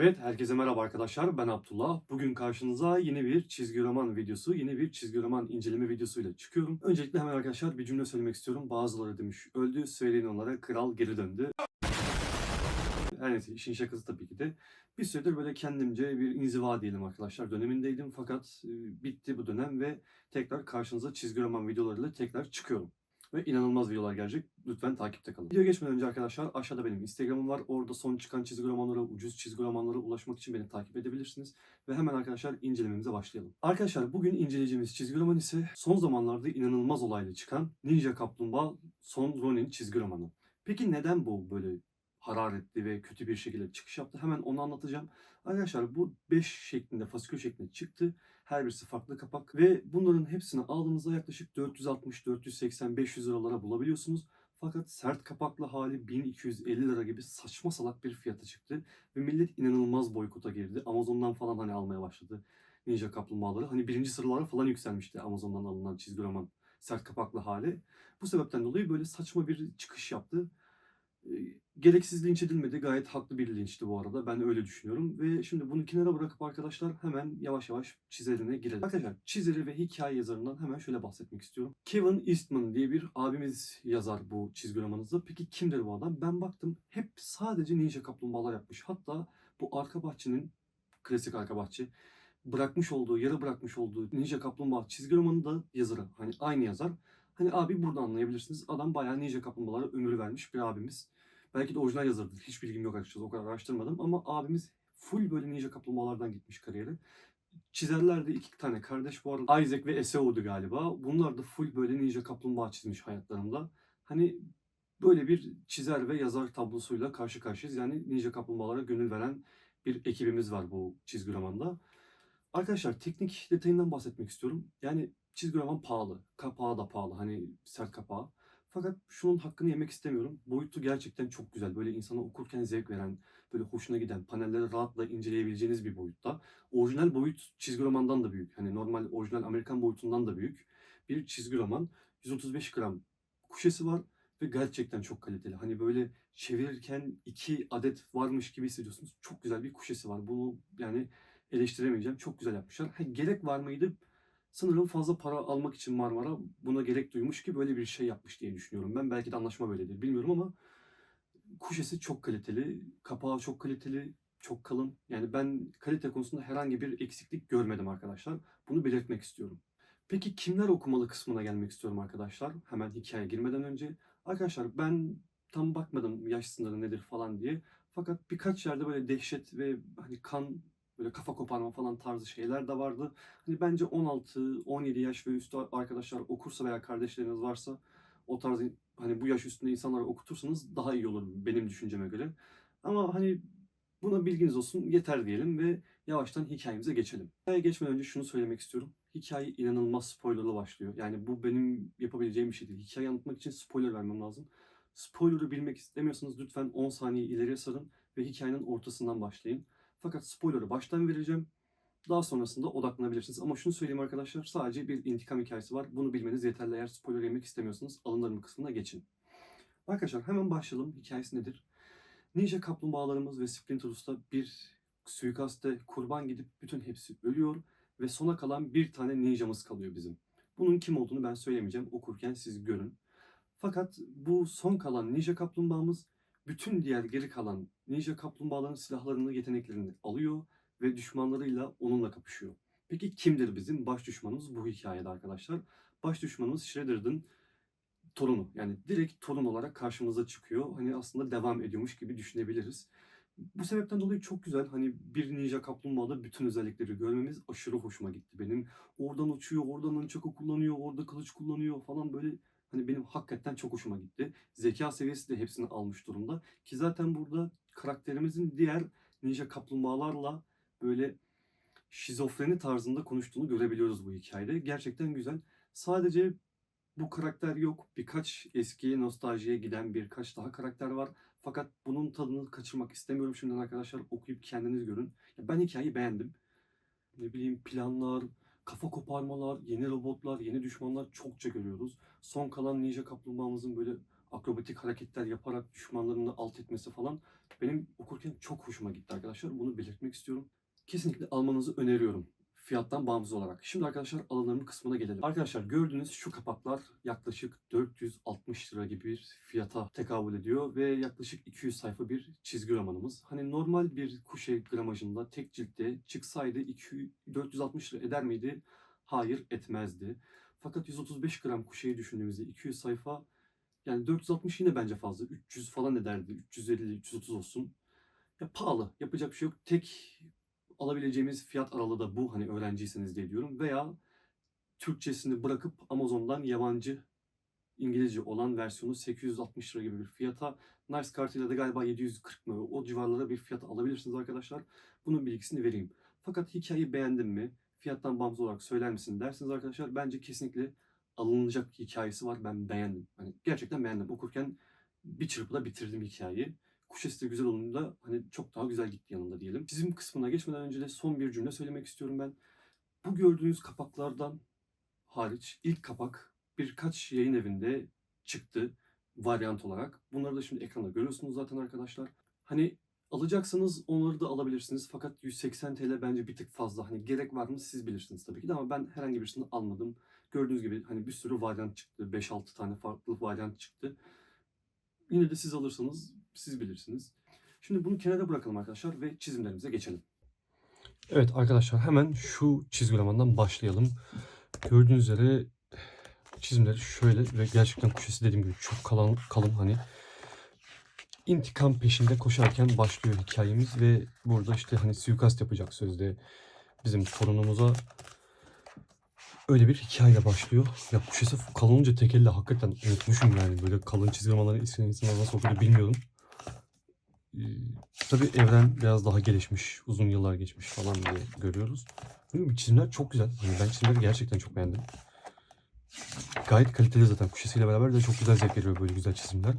Evet, herkese merhaba arkadaşlar. Ben Abdullah. Bugün karşınıza yeni bir çizgi roman videosu, yeni bir çizgi roman inceleme videosuyla çıkıyorum. Öncelikle hemen arkadaşlar bir cümle söylemek istiyorum. Bazıları demiş, öldü, söyleyin onlara, kral geri döndü. Her neyse, işin şakası tabii ki de. Bir süredir böyle kendimce bir inziva diyelim arkadaşlar dönemindeydim. Fakat e, bitti bu dönem ve tekrar karşınıza çizgi roman videolarıyla tekrar çıkıyorum. Ve inanılmaz videolar gelecek. Lütfen takipte kalın. Videoya geçmeden önce arkadaşlar aşağıda benim Instagram'ım var. Orada son çıkan çizgi romanlara, ucuz çizgi romanlara ulaşmak için beni takip edebilirsiniz. Ve hemen arkadaşlar incelememize başlayalım. Arkadaşlar bugün inceleyeceğimiz çizgi roman ise son zamanlarda inanılmaz olaylı çıkan Ninja Kaplumbağa Son Ronin çizgi romanı. Peki neden bu böyle hararetli ve kötü bir şekilde çıkış yaptı? Hemen onu anlatacağım. Arkadaşlar bu 5 şeklinde, fasikül şeklinde çıktı. Her birisi farklı kapak ve bunların hepsini aldığınızda yaklaşık 460, 480, 500 liralara bulabiliyorsunuz. Fakat sert kapaklı hali 1250 lira gibi saçma salak bir fiyata çıktı. Ve millet inanılmaz boykota girdi. Amazon'dan falan hani almaya başladı Ninja Kaplumbağaları. Hani birinci sıralara falan yükselmişti Amazon'dan alınan çizgi roman sert kapaklı hali. Bu sebepten dolayı böyle saçma bir çıkış yaptı. Gereksiz linç edilmedi. Gayet haklı bir linçti bu arada. Ben öyle düşünüyorum. Ve şimdi bunu kenara bırakıp arkadaşlar hemen yavaş yavaş çizerine girelim. Arkadaşlar çizeri ve hikaye yazarından hemen şöyle bahsetmek istiyorum. Kevin Eastman diye bir abimiz yazar bu çizgi romanınızı. Peki kimdir bu adam? Ben baktım hep sadece Ninja Kaplumbağalar yapmış. Hatta bu arka bahçenin klasik arka bahçe bırakmış olduğu, yarı bırakmış olduğu Ninja Kaplumbağa çizgi romanı da yazarı. Hani aynı yazar. Hani abi burada anlayabilirsiniz. Adam bayağı Ninja Kaplumbağalara ömür vermiş bir abimiz. Belki de orijinal yazarıdır. Hiç bilgim yok açıkçası. O kadar araştırmadım. Ama abimiz full böyle Ninja Kaplumbağalardan gitmiş kariyeri. Çizerler de iki tane kardeş bu arada. Isaac ve Eseo'du galiba. Bunlar da full böyle Ninja Kaplumbağa çizmiş hayatlarında. Hani böyle bir çizer ve yazar tablosuyla karşı karşıyayız. Yani Ninja Kaplumbağalara gönül veren bir ekibimiz var bu çizgi romanda. Arkadaşlar teknik detayından bahsetmek istiyorum. Yani çizgi roman pahalı. Kapağı da pahalı. Hani sert kapağı. Fakat şunun hakkını yemek istemiyorum. Boyutu gerçekten çok güzel. Böyle insana okurken zevk veren, böyle hoşuna giden, panelleri rahatla inceleyebileceğiniz bir boyutta. Orijinal boyut çizgi romandan da büyük. Hani normal orijinal Amerikan boyutundan da büyük. Bir çizgi roman. 135 gram kuşesi var ve gerçekten çok kaliteli. Hani böyle çevirirken iki adet varmış gibi hissediyorsunuz. Çok güzel bir kuşesi var. Bunu yani eleştiremeyeceğim. Çok güzel yapmışlar. Ha, gerek var mıydı? Sanırım fazla para almak için Marmara buna gerek duymuş ki böyle bir şey yapmış diye düşünüyorum ben. Belki de anlaşma böyledir bilmiyorum ama kuşesi çok kaliteli, kapağı çok kaliteli, çok kalın. Yani ben kalite konusunda herhangi bir eksiklik görmedim arkadaşlar. Bunu belirtmek istiyorum. Peki kimler okumalı kısmına gelmek istiyorum arkadaşlar. Hemen hikayeye girmeden önce. Arkadaşlar ben tam bakmadım yaş sınırı nedir falan diye. Fakat birkaç yerde böyle dehşet ve hani kan böyle kafa koparma falan tarzı şeyler de vardı. Hani bence 16-17 yaş ve üstü arkadaşlar okursa veya kardeşleriniz varsa o tarz hani bu yaş üstünde insanlara okutursanız daha iyi olur benim düşünceme göre. Ama hani buna bilginiz olsun yeter diyelim ve yavaştan hikayemize geçelim. Hikayeye geçmeden önce şunu söylemek istiyorum. Hikaye inanılmaz spoilerlı başlıyor. Yani bu benim yapabileceğim bir şey değil. Hikaye anlatmak için spoiler vermem lazım. Spoiler'ı bilmek istemiyorsanız lütfen 10 saniye ileriye sarın ve hikayenin ortasından başlayın. Fakat spoiler'ı baştan vereceğim. Daha sonrasında odaklanabilirsiniz. Ama şunu söyleyeyim arkadaşlar sadece bir intikam hikayesi var. Bunu bilmeniz yeterli. Eğer spoiler yemek istemiyorsanız alınırım kısmına geçin. Arkadaşlar hemen başlayalım. Hikayesi nedir? Ninja kaplumbağalarımız ve Splinter Usta bir suikaste kurban gidip bütün hepsi ölüyor ve sona kalan bir tane ninjamız kalıyor bizim. Bunun kim olduğunu ben söylemeyeceğim. Okurken siz görün. Fakat bu son kalan ninja kaplumbağamız bütün diğer geri kalan ninja kaplumbağaların silahlarını, yeteneklerini alıyor ve düşmanlarıyla onunla kapışıyor. Peki kimdir bizim baş düşmanımız bu hikayede arkadaşlar? Baş düşmanımız Shredder'ın torunu. Yani direkt torun olarak karşımıza çıkıyor. Hani aslında devam ediyormuş gibi düşünebiliriz. Bu sebepten dolayı çok güzel. Hani bir ninja kaplumbağada bütün özellikleri görmemiz aşırı hoşuma gitti benim. Oradan uçuyor, oradan nunchaku kullanıyor, orada kılıç kullanıyor falan böyle hani benim hakikaten çok hoşuma gitti. Zeka seviyesi de hepsini almış durumda. Ki zaten burada karakterimizin diğer ninja kaplumbağalarla böyle şizofreni tarzında konuştuğunu görebiliyoruz bu hikayede. Gerçekten güzel. Sadece bu karakter yok. Birkaç eski nostaljiye giden birkaç daha karakter var. Fakat bunun tadını kaçırmak istemiyorum şimdiden arkadaşlar. Okuyup kendiniz görün. Ya ben hikayeyi beğendim. Ne bileyim planlar, kafa koparmalar, yeni robotlar, yeni düşmanlar çokça görüyoruz. Son kalan ninja kaplumbağamızın böyle akrobatik hareketler yaparak düşmanlarını alt etmesi falan benim okurken çok hoşuma gitti arkadaşlar. Bunu belirtmek istiyorum. Kesinlikle almanızı öneriyorum fiyattan bağımsız olarak. Şimdi arkadaşlar alınırım kısmına gelelim. Arkadaşlar gördüğünüz şu kapaklar yaklaşık 460 lira gibi bir fiyata tekabül ediyor ve yaklaşık 200 sayfa bir çizgi romanımız. Hani normal bir kuşe gramajında tek ciltte çıksaydı 200, 460 lira eder miydi? Hayır etmezdi. Fakat 135 gram kuşeyi düşündüğümüzde 200 sayfa yani 460 yine bence fazla. 300 falan ederdi. 350, 330 olsun. Ya pahalı. Yapacak bir şey yok. Tek alabileceğimiz fiyat aralığı da bu hani öğrenciyseniz diye diyorum. Veya Türkçesini bırakıp Amazon'dan yabancı İngilizce olan versiyonu 860 lira gibi bir fiyata Nice kartıyla da galiba 740 mı o civarlara bir fiyat alabilirsiniz arkadaşlar. Bunun bilgisini vereyim. Fakat hikayeyi beğendin mi? Fiyattan bağımsız olarak söyler misin dersiniz arkadaşlar. Bence kesinlikle alınacak hikayesi var. Ben beğendim. Hani gerçekten beğendim. Okurken bir çırpıda bitirdim hikayeyi. Kuşesi de güzel olunca hani çok daha güzel gitti yanında diyelim. Çizim kısmına geçmeden önce de son bir cümle söylemek istiyorum ben. Bu gördüğünüz kapaklardan hariç ilk kapak birkaç yayın evinde çıktı varyant olarak. Bunları da şimdi ekranda görüyorsunuz zaten arkadaşlar. Hani alacaksanız onları da alabilirsiniz. Fakat 180 TL bence bir tık fazla. Hani gerek var mı siz bilirsiniz tabii ki de ama ben herhangi birisini almadım. Gördüğünüz gibi hani bir sürü varyant çıktı. 5-6 tane farklı varyant çıktı. Yine de siz alırsanız siz bilirsiniz. Şimdi bunu kenara bırakalım arkadaşlar ve çizimlerimize geçelim. Evet arkadaşlar hemen şu çizgi romandan başlayalım. Gördüğünüz üzere çizimleri şöyle ve gerçekten kuşesi dediğim gibi çok kalın, kalın hani intikam peşinde koşarken başlıyor hikayemiz ve burada işte hani suikast yapacak sözde bizim torunumuza öyle bir hikayeyle başlıyor. Ya kuşesi kalın olunca tek elle hakikaten unutmuşum yani böyle kalın çizgi romanları nasıl okudu bilmiyorum. Ee, tabii evren biraz daha gelişmiş, uzun yıllar geçmiş falan diye görüyoruz. Bilmiyorum, çizimler çok güzel. Hani ben çizimleri gerçekten çok beğendim. Gayet kaliteli zaten. Kuşesiyle beraber de çok güzel zevk veriyor böyle güzel çizimler.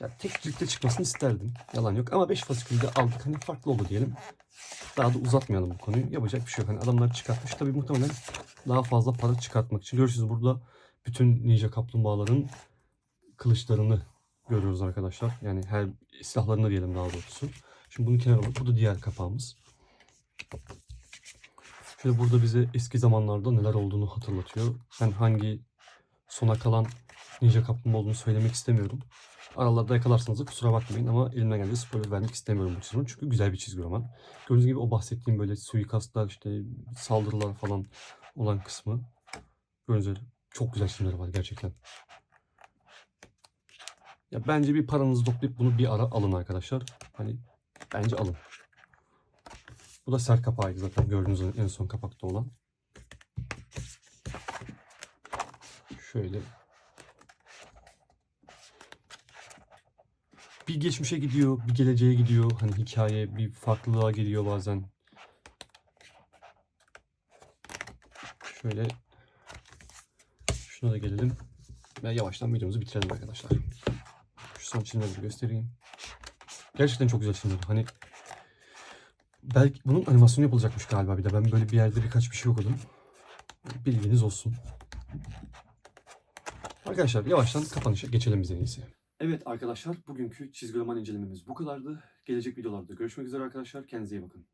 Ya tek ciltte çıkmasını isterdim. Yalan yok. Ama 5 fasikülde aldık. Hani farklı oldu diyelim. Daha da uzatmayalım bu konuyu. Yapacak bir şey yok. Hani adamlar çıkartmış. Tabii muhtemelen daha fazla para çıkartmak için. Görüyorsunuz burada bütün ninja kaplumbağaların kılıçlarını görüyoruz arkadaşlar. Yani her silahlarını diyelim daha doğrusu. Şimdi bunu kenara alalım. Bu da diğer kapağımız. Şöyle burada bize eski zamanlarda neler olduğunu hatırlatıyor. Ben hangi sona kalan ninja kaplumbağa olduğunu söylemek istemiyorum. Aralarda yakalarsanız da kusura bakmayın ama elimden geldiği spoiler vermek istemiyorum bu çizimi. Çünkü güzel bir çizgi roman. Gördüğünüz gibi o bahsettiğim böyle suikastlar, işte saldırılar falan olan kısmı. Gördüğünüz üzere çok güzel çizimleri var gerçekten. Ya bence bir paranızı toplayıp bunu bir ara alın arkadaşlar. Hani bence alın. Bu da sert kapağıydı zaten gördüğünüz en son kapakta olan. Şöyle. Bir geçmişe gidiyor, bir geleceğe gidiyor. Hani hikaye bir farklılığa geliyor bazen. Şöyle şuna da gelelim. Ve yavaştan videomuzu bitirelim arkadaşlar. Şu son çizimleri bir göstereyim. Gerçekten çok güzel çizimler. Hani belki bunun animasyonu yapılacakmış galiba bir de. Ben böyle bir yerde birkaç bir şey okudum. Bilginiz olsun. Arkadaşlar yavaştan kapanışa geçelim biz en iyisi. Evet arkadaşlar bugünkü çizgi roman incelememiz bu kadardı. Gelecek videolarda görüşmek üzere arkadaşlar. Kendinize iyi bakın.